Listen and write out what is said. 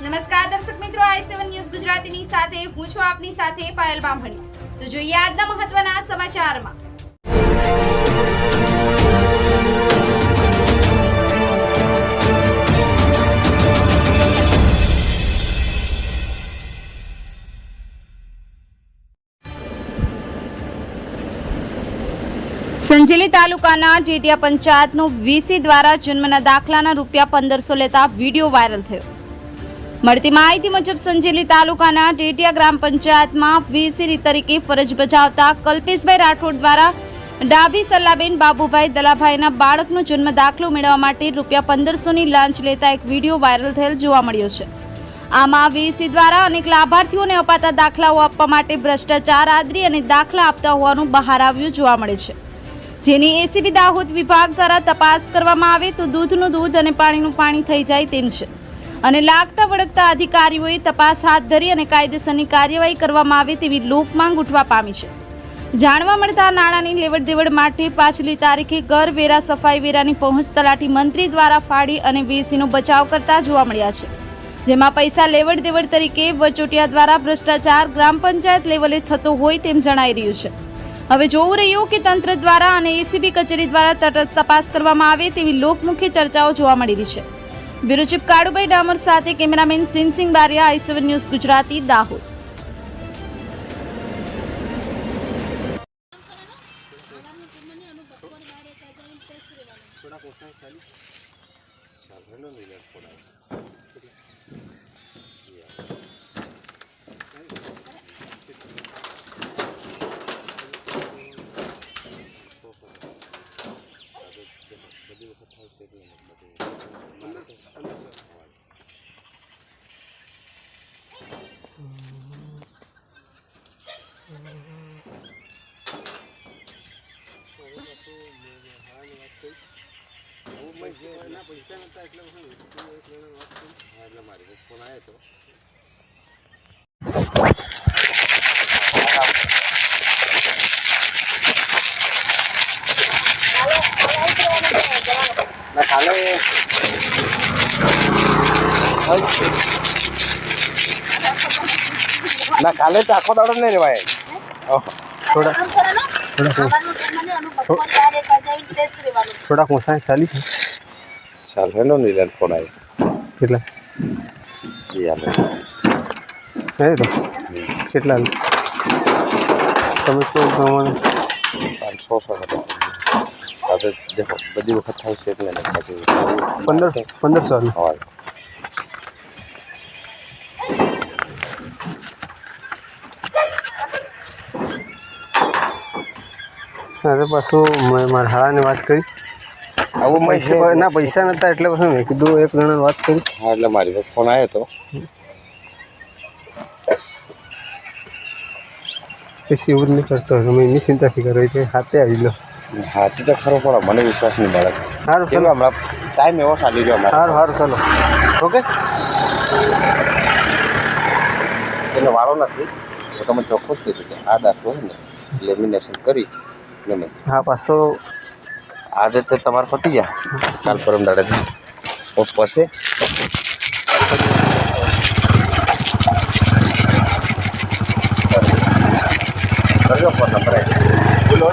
નમસ્કાર દર્શક મિત્રો, આઈ સેવન ન્યૂઝ ગુજરાતીની સાથે, હું છું આપની સાથે પાયલ બામણી. તો જોઈએ આજના મહત્વના સમાચારમાં. સંજેલી તાલુકાના ટેટિયા પંચાયતનો વીસી દ્વારા જન્મના દાખલાના રૂપિયા પંદરસો લેતા વીડિયો વાયરલ થયો. મળતી માહિતી મુજબ સંજેલી તાલુકાના ટેટિયા ગ્રામ પંચાયતમાં વીસી તરીકે ફરજ બજાવતા કલ્પેશભાઈ રાઠોડ દ્વારા ડાભી સલ્લાબેન બાબુભાઈ દલાભાઈના બાળકનો જન્મ દાખલો મેળવવા માટે રૂપિયા પંદરસોની લાંચ લેતા એક વીડિયો વાયરલ થયેલ જોવા મળ્યો છે. આમાં વીસી દ્વારા અનેક લાભાર્થીઓને અપાતા દાખલાઓ આપવા માટે ભ્રષ્ટાચાર આદરી અને દાખલા આપતા હોવાનું બહાર આવ્યું જોવા મળે છે. જેની એસીબી દાહોદ વિભાગ દ્વારા તપાસ કરવામાં આવે તો દૂધનું દૂધ અને પાણીનું પાણી થઈ જાય તેમ છે. અને લાગતા વળગતા અધિકારીઓએ તપાસ હાથ ધરી અને કાયદેસરની કાર્યવાહી કરવામાં આવે તેવી લોકમાંગ ઉઠવા પામી છે. જાણવા મળતા નાણાંની લેવડ દેવડ માટે પાછલી તારીખે કર વેરા, સફાઈ વેરાની પહોંચ તલાટી મંત્રી દ્વારા ફાડી અને વીસીનો બચાવ કરતા જોવા મળ્યા છે. જેમાં પૈસા લેવડ દેવડ તરીકે વચોટિયા દ્વારા ભ્રષ્ટાચાર ગ્રામ પંચાયત લેવલે થતો હોય તેમ જણાઈ રહ્યું છે. હવે જોવું રહ્યું કે તંત્ર દ્વારા અને એસીબી કચેરી દ્વારા તપાસ કરવામાં આવે તેવી લોકમુખી ચર્ચાઓ જોવા મળી રહી છે. બ્યુરો ચીફ ડામર સાથે cameraman સિંહસિંહ Baria I seven news Gujarati Dahod. Thank ઓછા ખાલી ચાલ હેલો નહીં લેટ પડાય બધી વખત થાય છે એટલે બધું ના પૈસા નતા એટલે હું હા એટલે મારી ફોન આવ્યો હતો ના. કાલે તો આખો દાડો નહીં રેવાય ઓહ, થોડા થોડાક ઓછા ચાલી છે. ચાલ હેલો નીલન ફોન આવ્યો કેટલા જી હાલો હે તો કેટલા તમે તો પ્રમાણે પાંચસો સો હવે દેખો બધી વખત થાય છે એટલે પંદરસો પંદરસો હા અરે પાછું મેં મારા હાળાને વાત કરી પૈસા ના પૈસા નતા એટલે પછી મેં કીધું એક જણા વાત કરી. હા એટલે મારી પાસે ફોન આવ્યો હતો પછી એવું નહીં કરતો તમે એની ચિંતાથી કરો છે હાથે આવી લો હા તે તો ખરો પડે મને વિશ્વાસ નહીં મળે. સારું ચલો હમણાં ટાઈમ એવો ચાલી ગયો અમારે. સારું સારું ચાલો. ઓકે? એટલે વાળો નથી. તો તમે ચોખ્ખું જ કીધું કે આ દાખલો ને લેમિનેશન કરી હા પાછો આજે તો તમારે પતી ગયા? કાલ પરમ દાડે પડશે કરજો ફોન નંબર બોલો